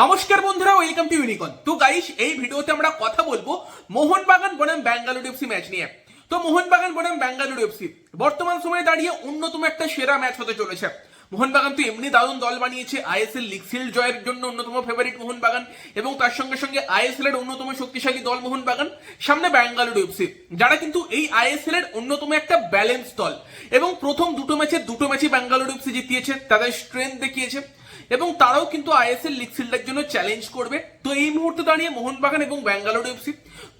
নমস্কার বন্ধুরা welcome to ইউনিকন তো গাইস এই ভিডিওতে আমরা কথা বলব মোহনবাগান বনাম ব্যাঙ্গালুরু এফসি ম্যাচ নিয়ে। তো মোহনবাগান বনাম ব্যাঙ্গালুরু এফসি বর্তমান সময়ে দাঁড়িয়ে অন্যতম একটা সেরা ম্যাচ হতে চলেছে। মোহনবাগান তো এমনি দারুণ দল বানিয়েছে। আইএসএল লিগ জয়ের জন্য অন্যতম ফেভারিট মোহনবাগান এবং তার সঙ্গে সঙ্গে আইএসএল এর অন্যতম শক্তিশালী দল মোহনবাগান, সামনে ব্যাঙ্গালোর এফসি যারা কিন্তু এই আইএসএল এর অন্যতম একটা ব্যালেন্স দল এবং প্রথম দুটো ম্যাচে দুটো ম্যাচই ব্যাঙ্গালোর এফসি জিতিয়েছে, তাদের স্ট্রেংথ দেখিয়েছে এবং তারাও কিন্তু আইএসএল লিগ জন্য চ্যালেঞ্জ করবে। তো এই মুহূর্তে দাঁড়িয়ে মোহনবাগান এবং ব্যাঙ্গালোর এফসি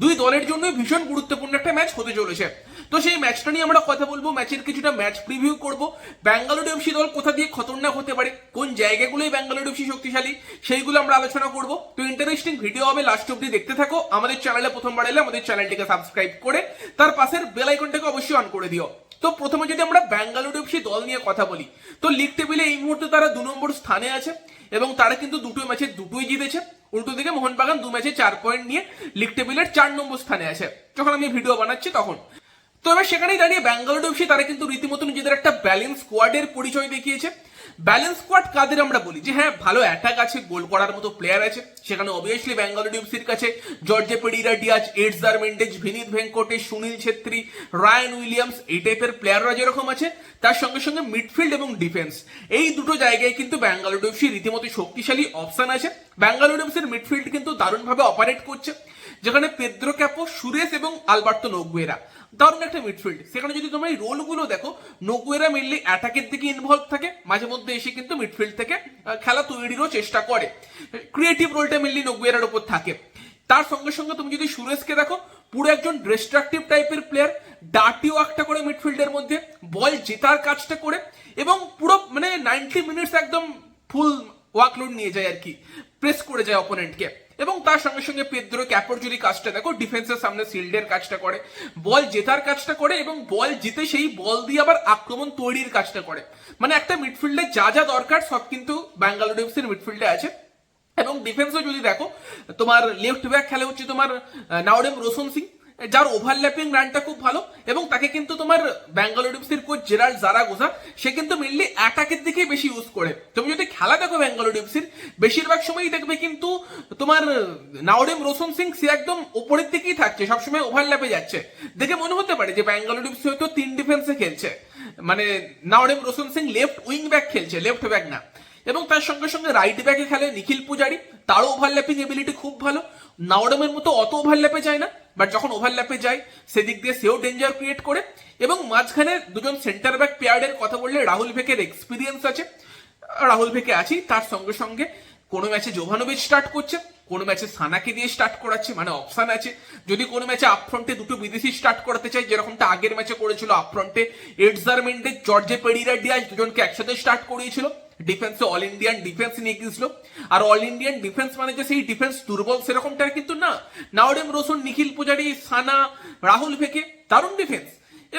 দুই দলের জন্য ভীষণ গুরুত্বপূর্ণ একটা ম্যাচ হতে চলেছে। তো সেই ম্যাচটা নিয়ে আমরা কথা বলব ম্যাচের কিছুটা ম্যাচ প্রিভিউ করব। ব্যাঙ্গালোর এফসি দল কোথা দিয়ে খতরনাক হতে পারে, কোন জায়গাগুলোই ব্যাঙ্গালোর এফসি শক্তিশালী, সেইগুলো আমরা আলোচনা করব। তো ইন্টারেস্টিং ভিডিও হবে লাস্ট অব্দি দেখতে থাকো। আমাদের চ্যানেলে প্রথমবার এলে আমাদের চ্যানেলটিকে সাবস্ক্রাইব করে, তার পাশের বেল আইকনটাকে অবশ্যই অন করে দিও। তো প্রথমে যদি আমরা ব্যাঙ্গালোর এফসি দল নিয়ে কথা বলি, তো লিগ টেবিলে এই মুহূর্তে তারা দু নম্বর স্থানে আছে এবং তারা কিন্তু দুটো ম্যাচে দুটোই জিতেছে। উল্টো দিকে মোহনবাগান দু ম্যাচে চার পয়েন্ট নিয়ে লিগ টেবিলের চার নম্বর স্থানে আছে। যখন আমি ভিডিও বানাচ্ছি তখন। তো এবার সেখানেই দাঁড়িয়ে ব্যাঙ্গালোর এফসি তারা কিন্তু রীতিমতো নিজেদের একটা ব্যালেন্স স্কোয়াডের পরিচয় দেখিয়েছে। ব্যালেন্স স্কোয়াড কাদের আমরা বলি? যে হ্যাঁ ভালো অ্যাটাক আছে গোল করার মতো প্লেয়ার আছে। সেখানে অবভিয়াসলি ব্যাঙ্গালোর এফসির কাছে Jorge Pereira Diaz Edgar Mendez Vinith Venkatesh Sunil Chhetri Ryan Williams এই টাইপের প্লেয়াররা যেরকম আছে, তার সঙ্গে সঙ্গে মিডফিল্ড এবং ডিফেন্স এই দুটো জায়গায় কিন্তু ব্যাঙ্গালোর এফসি রীতিমতো শক্তিশালী অপশন আছে। ব্যাঙ্গালোর এফসির মিডফিল্ড কিন্তু দারুণভাবে অপারেট করছে। যেখানে পেদ্রো ক্যাপো সুরেশ এবং আলবার্তো নোগুয়েরা দারুণ একটা মিডফিল্ড সেখানে যদি তোমরা এই রোলগুলো দেখো নোগুয়েরা মেনলি অ্যাটাকের দিকে ইনভলভ থাকে, মাঝে মধ্যে এসে কিন্তু মিডফিল্ড থেকে খেলা তৈরিরও চেষ্টা করে। ক্রিয়েটিভ রোলটা মেনলি নোগুয়েরার উপর থাকে। তার সঙ্গে সঙ্গে তুমি যদি সুরেশকে দেখো, পুরো একজন ডিস্ট্রাকটিভ টাইপের প্লেয়ার ডাটি একটা করে মিডফিল্ডের মধ্যে বল জেতার কাজটা করে, এবং পুরো মানে নাইনটি মিনিটস একদম ফুল ওয়ার্কলোড নিয়ে যায় আর কি। প্রেস করে যায় অপোনেন্টকে এবং তার সঙ্গে সঙ্গে পেদ্রো ক্যাপর যদি কাজটা দেখো ডিফেন্সের সামনে শিল্ডের কাজটা করে বল জেতার কাজটা করে এবং বল জিতে সেই বল দিয়ে আবার আক্রমণ তৈরির কাজটা করে। মানে একটা মিডফিল্ডে যা যা দরকার সব কিন্তু ব্যাঙ্গালোর এফসির মিডফিল্ডে আছে। এবং ডিফেন্সও যদি দেখো, তোমার লেফট ব্যাক খেলে হচ্ছে তোমার নাওডেম রোশন সিং যার ওভারল্যাপিং রানটা খুব ভালো, এবং তাকে কিন্তু তোমার ব্যাঙ্গালোর কোচ জেরাল্ড জারাগোজা সে কিন্তু মেনলি অ্যাটাকের দিকে বেশি ইউজ করে। তুমি যদি খেলা দেখো ব্যাঙ্গালোর বেশিরভাগ সময়ই দেখবে কিন্তু তোমার নাওরেম রোশন সিং সে একদম ওপরের দিকেই থাকছে, সবসময় ওভারল্যাপে যাচ্ছে। দেখে মনে হতে পারে যে ব্যাঙ্গালোর হয়তো তিন ডিফেন্সে খেলছে। মানে Naorem Roshan Singh left wing back খেলছে লেফট ব্যাক না। এবং তার সঙ্গে সঙ্গে রাইট ব্যাকে খেলে নিখিল পূজারি তারও ওভারল্যাপিং এবিলিটি খুব ভালো। নাওডামের মতো অত ওভারল্যাপে যায় না। বাট যখন ওভারল্যাপে যায়, সেদিক দিয়ে সেও ডেঞ্জার ক্রিয়েট করে এবং মাঝখানে দুজন সেন্টার ব্যাক পেয়ারের কথা বললে রাহুল ভেকের এক্সপিরিয়েন্স আছে। রাহুল ভেকে আছেই তার সঙ্গে সঙ্গে কোনো ম্যাচে জোভানোভিচ স্টার্ট করছে, কোনো ম্যাচে সানাকে দিয়ে স্টার্ট করাচ্ছে মানে অপশন আছে। যদি কোনো ম্যাচে আপফ্রন্টে দুটো বিদেশি স্টার্ট করাতে চাই যেরকমটা আগের ম্যাচে করেছিল আপফ্রন্টে এডজার মেন্ডে জর্জে পেডিরা ডিয়াজ দুজনকে একসাথে স্টার্ট করিয়েছিল। ডিফেন্সে অল ইন্ডিয়ান ডিফেন্স নিয়ে গিয়েছিল আর অল ইন্ডিয়ান ডিফেন্স মানে যে সেই ডিফেন্স দুর্বল সেরকমটা কিন্তু না। নাওডেম রসুন, নিখিল পূজারি, সানা, রাহুল ভেকে দারুণ ডিফেন্স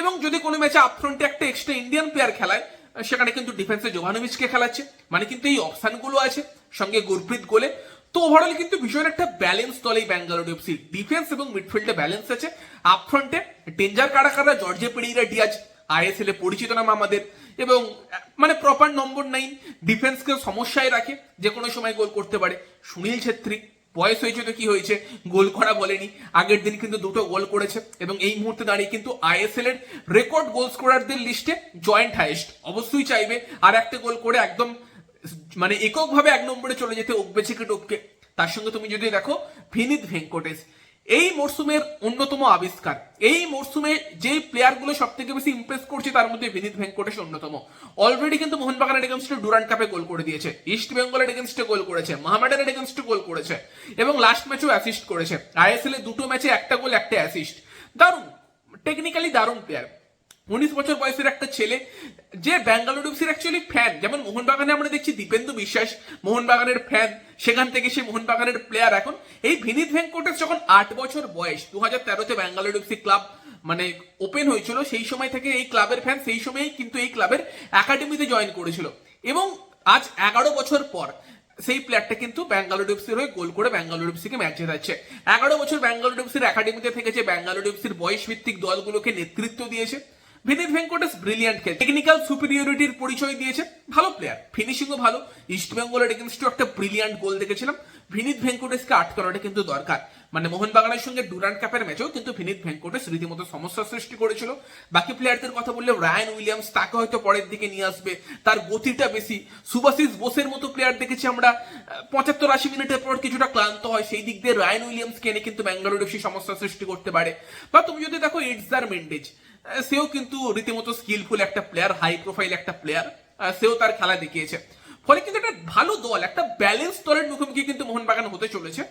এবং যদি কোনো ম্যাচে আপফ্রন্টে একটা এক্সট্রা ইন্ডিয়ান প্লেয়ার খেলায়, সেখানে কিন্তু ডিফেন্সে জোভানোভিচকে খেলাচ্ছে। মানে কিন্তু এই অপশনগুলো আছে, সঙ্গে গুরপ্রীত গোলে। তো ওভারঅল কিন্তু ভীষণ একটা ব্যালেন্স দল এই ব্যাঙ্গালোর এফসি ডিফেন্স এবং মিডফিল্ডে ব্যালেন্স আছে। আপফ্রন্টে ডেঞ্জার কারা কারা? জর্জে পেরিরা ডিয়াজ আইএসএল এ পরিচিত নাম আমাদের। এবং মানে প্রপার নম্বর নাইন ডিফেন্সকে সমস্যায় রাখে, যে কোনো সময় গোল করতে পারে। সুনীল ছেত্রী, বয়স হয়েছে তো কি হয়েছে গোল করা বলেনি। আগের দিন কিন্তু দুটো গোল করেছে। এবং এই মুহূর্তে দাঁড়িয়ে কিন্তু আইএসএল এর রেকর্ড গোল স্কোরারদের লিস্টে জয়েন্ট হাইয়েস্ট অবশ্যই চাইবে আর একটা গোল করে একদম মানে এককভাবে এক নম্বরে চলে যেতে ওকবে থেকে টপকে। তার সঙ্গে তুমি যদি দেখো, ভিনিত ভেঙ্কটেশ। এই মরসুমের অন্যতম আবিষ্কার। এই মরসুমে যে প্লেয়ারগুলো সব থেকে বেশি ইমপ্রেস করছে, তার মধ্যে বিনীত ভেঙ্কটেশ অন্যতম। অলরেডি কিন্তু মোহনবাগানের এগেনস্টে ডুরান্ট কাপে গোল করে দিয়েছে। ইস্ট বেঙ্গলের এগেনস্টে গোল করেছে। মহামেডানের এগেনস্টে গোল করেছে। এবং লাস্ট ম্যাচেও অ্যাসিস্ট করেছে। আইএসএল এ দুটো ম্যাচে একটা গোল একটা অ্যাসিস্ট দারুণ। টেকনিক্যালি দারুণ প্লেয়ার উনিশ বছর বয়সের একটা ছেলে যে ব্যাঙ্গালোর এফসির অ্যাকচুয়ালি ফ্যান যেমন মোহনবাগানে আমরা দেখছি দীপেন্দু বিশ্বাস মোহনবাগানের ফ্যান সেখান থেকে সে মোহনবাগানের প্লেয়ার এখন এই ভিনিত ভেঙ্কটেশ যখন আট বছর বয়স দু হাজার তেরোতে ব্যাঙ্গালোর এফসি ক্লাব মানে ওপেন হয়েছিল, সেই সময় থেকে এই ক্লাবের ফ্যান সেই সময়ই কিন্তু এই ক্লাবের একাডেমিতে জয়েন করেছিল। এবং আজ এগারো বছর পর সেই প্লেয়ারটা কিন্তু ব্যাঙ্গালোর এফসির হয়ে গোল করে ব্যাঙ্গালোর এফসিকে ম্যাচ জেতাচ্ছে। এগারো বছর ব্যাঙ্গালোর এফসির একাডেমিতে থেকেছে ব্যাঙ্গালোর এফসির বয়স ভিত্তিক দলগুলোকে নেতৃত্ব দিয়েছে ভিনিত ভেঙ্কটেশ ব্রিলিয়ান্ট খেল। টেকনিক্যাল সুপিরিয়রিটির পরিচয় দিয়েছে ভালো প্লেয়ার ফিনিশিংও ভালো। ইস্ট বেঙ্গলের এগেনস্টও একটা ব্রিলিয়ান্ট গোল দেখেছিলাম। ভিনিত ভেঙ্কটেশকে আটকানোটা কিন্তু দরকার। মানে মোহনবাগানের সঙ্গে ডুরান্ট কাপের ম্যাচেও কিন্তু ভিনিত ভেঙ্কটেশ রীতিমতো সমস্যার সৃষ্টি করেছিল। বাকি প্লেয়ারদের কথা বললে রায়ান উইলিয়ামস তাকে হয়তো পরের দিকে নিয়ে আসবে। তার গতিটা বেশি। সুভাশিস বোসের মতো প্লেয়ার দেখেছি আমরা। পঁচাত্তর আশি মিনিটের পর কিছুটা ক্লান্ত হয়। সেই দিক দিয়ে রায়ান উইলিয়ামসকে এনে কিন্তু ব্যাঙ্গালোর এফসি সমস্যার সৃষ্টি করতে পারে। বা তুমি যদি দেখো ইটসার মেন্ডেজ আহ, সেও কিন্তু রীতিমতো স্কিলফুল একটা প্লেয়ার হাই প্রোফাইল একটা প্লেয়ার সেও তার খেলা দেখিয়েছে। ফলে কিন্তু একটা ভালো দল, একটা ব্যালেন্স দলের মুখোমুখি কিন্তু মোহনবাগান হতে চলেছে।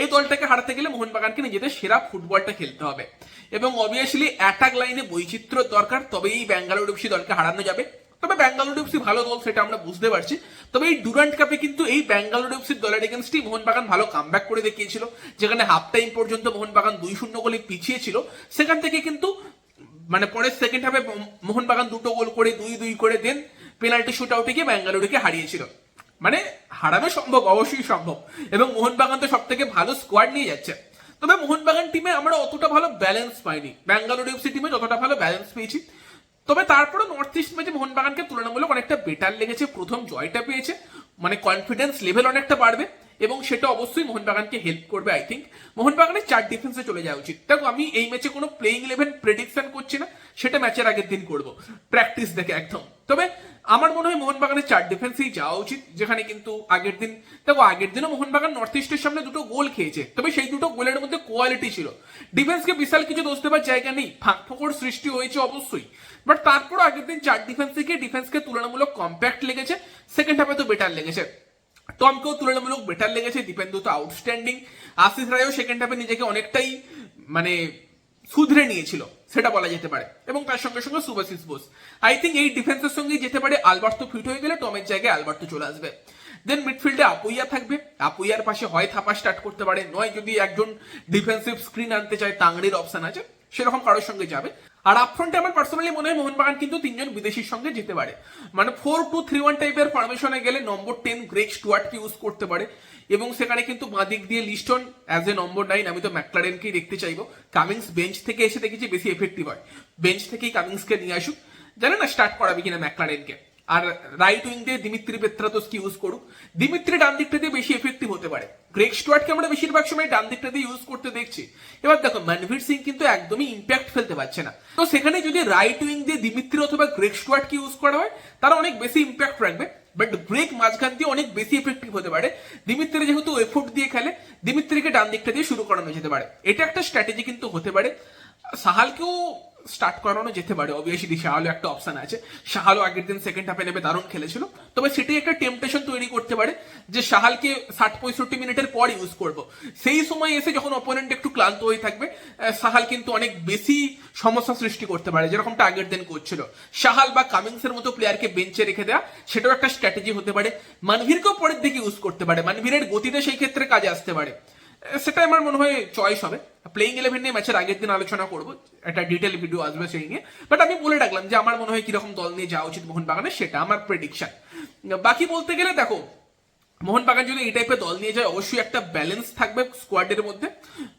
এই দলটাকে হারাতে গেলে মোহনবাগানকে নিজেদের সেরা ফুটবলটা খেলতে হবে। এবং অবভিয়াসলি অ্যাটাক লাইনে বৈচিত্র্য দরকার তবে এই ব্যাঙ্গালোর এফসি দলকে হারানো যাবে। তবে ব্যাঙ্গালোর এফসি ভালো দল, সেটা আমরা বুঝতে পারছি। তবে এই ডুরান্ট কাপে কিন্তু এই ব্যাঙ্গালোর এফসির দলের এগেনস্টই মোহনবাগান ভালো কামব্যাক করে দেখিয়েছিল। যেখানে হাফ টাইম পর্যন্ত মোহনবাগান দুই শূন্য গোলে পিছিয়ে ছিল সেখান থেকে কিন্তু মানে পরের সেকেন্ড হাফে মোহনবাগান দুটো গোল করে দুই দুই করে দেন পেনাল্টি শুট আউটে গিয়ে ব্যাঙ্গালোরকে হারিয়েছিল। মানে হারানো সম্ভব, অবশ্যই সম্ভব। এবং মোহনবাগান তো সব থেকে ভালো স্কোয়াড নিয়ে যাচ্ছে। তবে মোহনবাগান টিমে আমরা অতটা ভালো ব্যালেন্স পাইনি। ব্যাঙ্গালোর এফসি টিমে যতটা ভালো ব্যালেন্স পেয়েছি। তবে তারপরে নর্থ ইস্ট ম্যাচে মোহনবাগানকে তুলনামূলক অনেকটা বেটার লেগেছে, প্রথম জয়টা পেয়েছে। মানে কনফিডেন্স লেভেল অনেকটা বাড়বে। এবং সেটা অবশ্যই মোহনবাগানকে হেল্প করবে আই থিঙ্ক মোহনবাগানের চার ডিফেন্সে চলে যাওয়া উচিত। দেখো, আমি এই ম্যাচে কোনো প্লেইং ইলেভেন প্রেডিকশন করছি না, সেটা ম্যাচের আগের দিন করব। প্র্যাকটিস দেখে, একদম। তবে আমার মনে হয় মোহনবাগানের চার ডিফেন্সেই যাওয়া উচিত, যেখানে কিন্তু আগের দিন, দেখো, আগের দিনও মোহনবাগান নর্থ ইস্টের সামনে দুটো গোল খেয়েছে, তবে সেই দুটো গোলের মধ্যে কোয়ালিটি ছিল। ডিফেন্সকে বিশাল কিছু দোষ দেবার জায়গা নেই ফাঁক ফোকর সৃষ্টি হয়েছে অবশ্যই। বাট তারপর আগের দিন চার ডিফেন্স থেকে ডিফেন্সকে তুলনামূলক কম্প্যাক্ট লেগেছে সেকেন্ড হাফে তো বেটার লেগেছে। টমকেও তুলনামূলক বেটার লেগেছে দীপেন্দু তো আউটস্ট্যান্ডিং আশিস রায়ও সেকেন্ড হাফে নিজেকে অনেকটাই মানে শুধরে নিয়েছিল, সেটা বলা যেতে পারে। এবং তার সঙ্গে সঙ্গে সুভাশিস বোস। আই থিঙ্ক এই ডিফেন্সের সঙ্গে যেতে পারে, আলবার্তো ফিট হয়ে গেলে টমের জায়গায় আলবার্তো চলে আসবে। দেন মিডফিল্ডে আপুইয়া থাকবে। আপুইয়ার পাশে হয় থাপা স্টার্ট করতে পারে। নয় যদি একজন ডিফেন্সিভ স্ক্রিন আনতে চায়, তাংড়ির অপশন আছে, সেরকম কারোর সঙ্গে যাবে। আর আপফ্রন্টে আমার পার্সোনালি মনে হয় মোহনবাগান কিন্তু তিনজন বিদেশির সঙ্গে যেতে পারে। মানে ফোর টু থ্রি ওয়ান টাইপের ফরমেশনে গেলে নম্বর টেন গ্রেক স্টুয়ার্টকে ইউজ করতে পারে এবং সেখানে কিন্তু বাঁ দিক দিয়ে Liston as a number nine আমি তো ম্যাকলারেনকেই দেখতে চাইব। কামিংস বেঞ্চ থেকে এসে দেখেছি বেশি এফেক্টিভ হয়। বেঞ্চ থেকেই কামিংসকে নিয়ে আসুক। জানে না স্টার্ট করাবে কিনা ম্যাকলারেনকে আর রাইট উইং দিয়ে দিমিত্রি পেত্রাতোসকে ইউজ করুক। দিমিত্রি ডান দিকটা দিয়ে বেশি এফেক্টিভ হতে পারে। গ্রেক স্টুয়ার্টকে আমরা বেশিরভাগ সময় ডান দিকটা দিয়ে ইউজ করতে দেখছি। এবার দেখো মনভীর সিং কিন্তু একদমই ইম্প্যাক্ট ফেলতে পারছে না। তো সেখানে যদি রাইট উইং দিয়ে দিমিত্রি অথবা গ্রেক স্টুয়ার্টকে ইউজ করা হয়, তারা অনেক বেশি ইম্প্যাক্ট রাখবে। বাট ব্রেক মাঝখান দিয়ে অনেক বেশি এফেক্টিভ হতে পারে। দিমিত্রি যেহেতু এফোর্ট দিয়ে খেলে দিমিত্রিকে ডান দিকটা দিয়ে শুরু করানো যেতে পারে। এটা একটা স্ট্র্যাটেজি কিন্তু হতে পারে। সাহালকেও স্টার্ট করানো যেতে পারে অবভিয়াসলি শাহালও একটা অপশন আছে। শাহালও আগের দিন সেকেন্ড হাফে নেবে, দারুণ খেলেছিল। তবে সেটাই একটা টেম্পটেশন তৈরি করতে পারে যে শাহালকে ষাট পঁয়ষট্টি মিনিটের পর ইউজ করব। সেই সময় এসে যখন অপোনেন্ট একটু ক্লান্ত হয়ে থাকবে সাহাল কিন্তু অনেক বেশি সমস্যা সৃষ্টি করতে পারে, যেরকমটা আগের দিন করছিল। সাহাল বা কামিংসের মতো প্লেয়ারকে বেঞ্চে রেখে দেওয়া সেটাও একটা স্ট্র্যাটেজি হতে পারে। মানভীরকেও পরের দিকে ইউজ করতে পারে। মানভীরের গতিতে সেই ক্ষেত্রে কাজে আসতে পারে। সেটা আমার মনে হয় চয়েস হবে। প্লেইং ইলেভেন নিয়ে ম্যাচের আগের দিন আলোচনা করব। একটা ডিটেল ভিডিও আসবে সেই নিয়ে। বাট আমি বলে রাখলাম যে আমার মনে হয় কীরকম দল নিয়ে যাওয়া উচিত মোহনবাগানের, সেটা আমার প্রেডিকশন বাকি বলতে গেলে দেখো, মোহনবাগান যদি এই টাইপের দল নিয়ে যায়, অবশ্যই একটা ব্যালেন্স থাকবে স্কোয়াডের মধ্যে।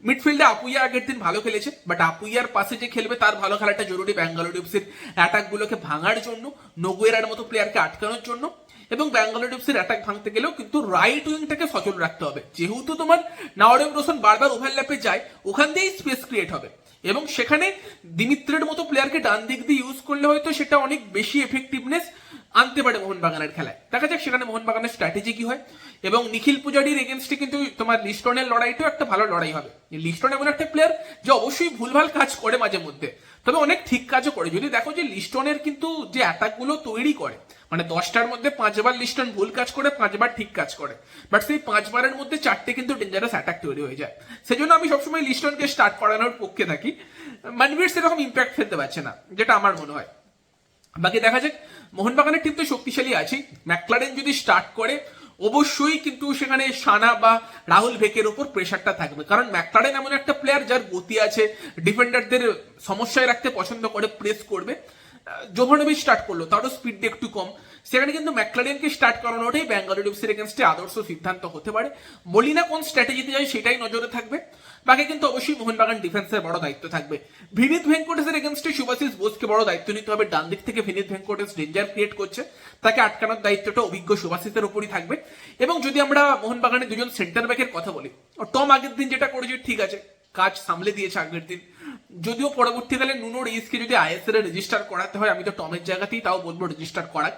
মিডফিল্ডে আপুইয়া আগের দিন ভালো খেলেছে বাট আপুইয়ার পাশে যে খেলবে, তার ভালো খেলাটা জরুরি। ব্যাঙ্গালোর এফসির অ্যাটাকগুলোকে ভাঙার জন্য, নগুয়েরার মতো প্লেয়ারকে আটকানোর জন্য। এবং ব্যাঙ্গালোর এফসির অ্যাটাক ভাঙতে গেলেও কিন্তু রাইট উইংটাকে সচল রাখতে হবে। যেহেতু তোমার নাওরেম রোশন বারবার ওভারল্যাপে যায়, ওখান দিয়েই স্পেস ক্রিয়েট হবে। এবং সেখানে দিমিত্রের মতো প্লেয়ারকে ডান দিক দিয়ে ইউজ করলে হয়তো সেটা অনেক বেশি এফেক্টিভনেস আনতে পারে মোহনবাগানের খেলায়। দেখা যাক সেখানে মোহনবাগানের স্ট্র্যাটেজি কি হয়। এবং নিখিল পূজারির এগেনস্টে কিন্তু তোমার লিস্টনের লড়াইটাও একটা ভালো লড়াই হবে। লিস্টন এমন একটা প্লেয়ার যে অবশ্যই ভুলভাল কাজ করে মাঝে মধ্যে। তবে অনেক ঠিক কাজও করে। যদি দেখো যে লিস্টনের কিন্তু যে অ্যাটাকগুলো তৈরি করে মানে দশটার মধ্যে পাঁচবার লিস্টন ভুল কাজ করে, পাঁচবার ঠিক কাজ করে। বাট সেই পাঁচবারের মধ্যে চারটে কিন্তু ডেঞ্জারাস অ্যাটাক তৈরি হয়ে যায়। সেজন্য আমি সবসময় লিস্টনকে স্টার্ট করানোর পক্ষে থাকি। মানবীর সেরকম ইম্প্যাক্ট ফেলতে পারছে না, যেটা আমার মনে হয়। বাকি দেখা যাক, মোহনবাগানের টিম তো শক্তিশালী আছেই। ম্যাকলারেন যদি স্টার্ট করে, অবশ্যই কিন্তু সেখানে সানা বা রাহুল ভেকের উপর প্রেশারটা থাকবে। কারণ ম্যাকলারেন এমন একটা প্লেয়ার যার গতি আছে ডিফেন্ডারদের সমস্যায় রাখতে পছন্দ করে প্রেস করবে। জোভানোভিচ স্টার্ট করল, তারও স্পিড একটু কম। সেখানে কিন্তু ম্যাকলারিয়ানকে স্টার্ট করানোটাই ব্যাঙ্গালোর এফসির এগেনস্টে আদর্শ সিদ্ধান্ত হতে পারে। মলিনা কোন স্ট্র্যাটেজিতে যায় সেটাই নজরে থাকবে। বাকি কিন্তু অবশ্যই মোহনবাগান ডিফেন্সের বড় দায়িত্ব থাকবে। ভিনিত ভেঙ্কটেশের এগেনস্টে সুভাশিস বোসকে বড় দায়িত্ব নিতে হবে। ডান দিক থেকে ভিনিত ভেঙ্কটেশ ডেঞ্জার ক্রিয়েট করছে। তাকে আটকানোর দায়িত্বটা অভিজ্ঞ সুভাশিসের উপরই থাকবে। এবং যদি আমরা মোহনবাগানের দুজন সেন্টার ব্যাকের কথা বলি টম আগের দিন যেটা করেছে, ঠিক আছে, কাজ সামলে দিয়েছে আগের দিন। যদিও পরবর্তীকালে নুনো রিসকে যদি আইএসএল এ রেজিস্টার করাতে হয়, আমি তো টমের জায়গাতেই তাও বলব রেজিস্টার করাক।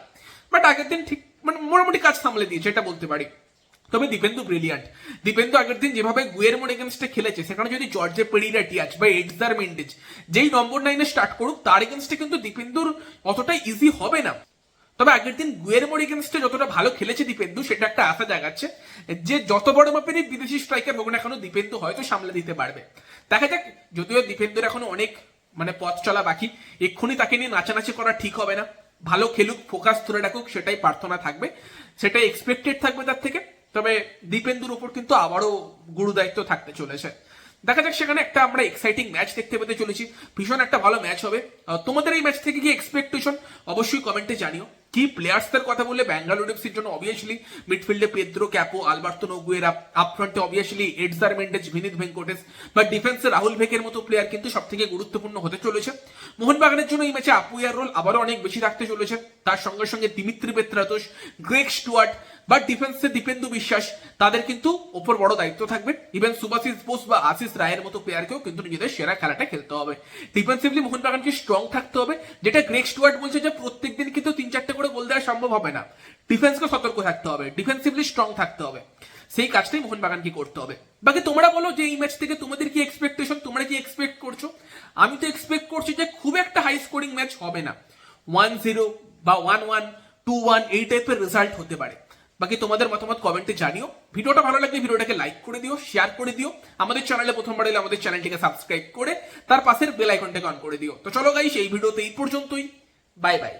বাট আগের দিন ঠিক মানে মোটামুটি কাজ সামলে দিয়েছে, এটা বলতে পারি। তবে দীপেন্দু ব্রিলিয়ান্ট দীপেন্দু আগের দিন যেভাবে গুয়ের মোড এগেনস্টে খেলেছে, সেখানে যদি জর্জে পেরিরা টিয়াচ বা এডজার মেন্ডেজ যেই নম্বর নাইনে স্টার্ট করুক, তার এগেনস্টে কিন্তু দীপেন্দুর অতটা ইজি হবে না। তবে আগের দিন গুয়ের মোড এগেনস্টে যতটা ভালো খেলেছে দীপেন্দু, সেটা একটা আশা জাগাচ্ছে যে যত বড় মাপেরই বিদেশি স্ট্রাইকার হোক না এখনও দীপেন্দু হয়তো সামলে দিতে পারবে। দেখা যাক, যদিও দীপেন্দুর এখনও অনেক মানে পথ চলা বাকি, এক্ষুনি তাকে নিয়ে নাচানাচি করা ঠিক হবে না। ভালো খেলুক ফোকাস ধরে রাখুক, সেটাই প্রার্থনা থাকবে, সেটাই এক্সপেক্টেড থাকবে তার থেকে। তবে দীপেন্দুর উপর কিন্তু আবারও গুরু দায়িত্ব থাকতে চলেছে। দেখা যাক, সেখানে একটা আমরা এক্সাইটিং ম্যাচ দেখতে পেতে চলেছি। ভীষণ একটা ভালো ম্যাচ হবে। তোমাদের এই ম্যাচ থেকে কি এক্সপেকটেশন অবশ্যই কমেন্টে জানিও। কি প্লেয়ার্সদের কথা বললে ব্যাঙ্গালোর এফসির জন্য অবভিয়াসলি মিডফিল্ডে Pedro Capo Alberto Noguera আপফ্রন্টে obviously Edgar Mendez Vinith Venkatesh বা ডিফেন্সে রাহুল ভেকের মতো প্লেয়ার কিন্তু সব থেকে গুরুত্বপূর্ণ হতে চলেছে। মোহনবাগানের জন্য এই ম্যাচে আপুয়ার রোল আবারও অনেক বেশি রাখতে চলেছে। তার সঙ্গে সঙ্গে দিমিত্রি পেত্রাতোষ গ্রেক স্টুয়ার্ট বা ডিফেন্সে দীপেন্দু বিশ্বাস, তাদের কিন্তু ওপর বড় দায়িত্ব থাকবে। ইভেন সুভাশিস বোস বা আশিস রায়ের মতো প্লেয়ারকেও কিন্তু নিজেদের সেরা খেলাটা খেলতে হবে। ডিফেন্সিভলি মোহনবাগানকে স্ট্রং থাকতে হবে, যেটা গ্রেক স্টুয়ার্ট বলছে যে প্রত্যেক দিন কিন্তু তিন চারটে করে গোল দেওয়া সম্ভব হবে না। ডিফেন্সকে সতর্ক থাকতে হবে ডিফেন্সিভলি স্ট্রং থাকতে হবে। সেই কাজটাই মোহনবাগানকে করতে হবে। বাকি তোমরা বলো যে এই ম্যাচ থেকে তোমাদের কি এক্সপেকটেশন তোমরা কি এক্সপেক্ট করছ? আমি তো এক্সপেক্ট করছি যে খুব একটা হাই স্কোরিং ম্যাচ হবে না। ওয়ান জিরো বা ওয়ান ওয়ান টু ওয়ান এই টাইপের রেজাল্ট হতে পারে। বাকি তোমাদের মতামত কমেন্টে জানিও। ভিডিওটা ভালো লাগলে ভিডিওটাকে লাইক করে দিও শেয়ার করে দিও। আমাদের চ্যানেলে প্রথমবার এলে আমাদের চ্যানেলটিকে সাবস্ক্রাইব করে, তার পাশের বেল আইকনটাকে অন করে দিও। তো চলো গাইস এই ভিডিওতে এই পর্যন্তই। Bye bye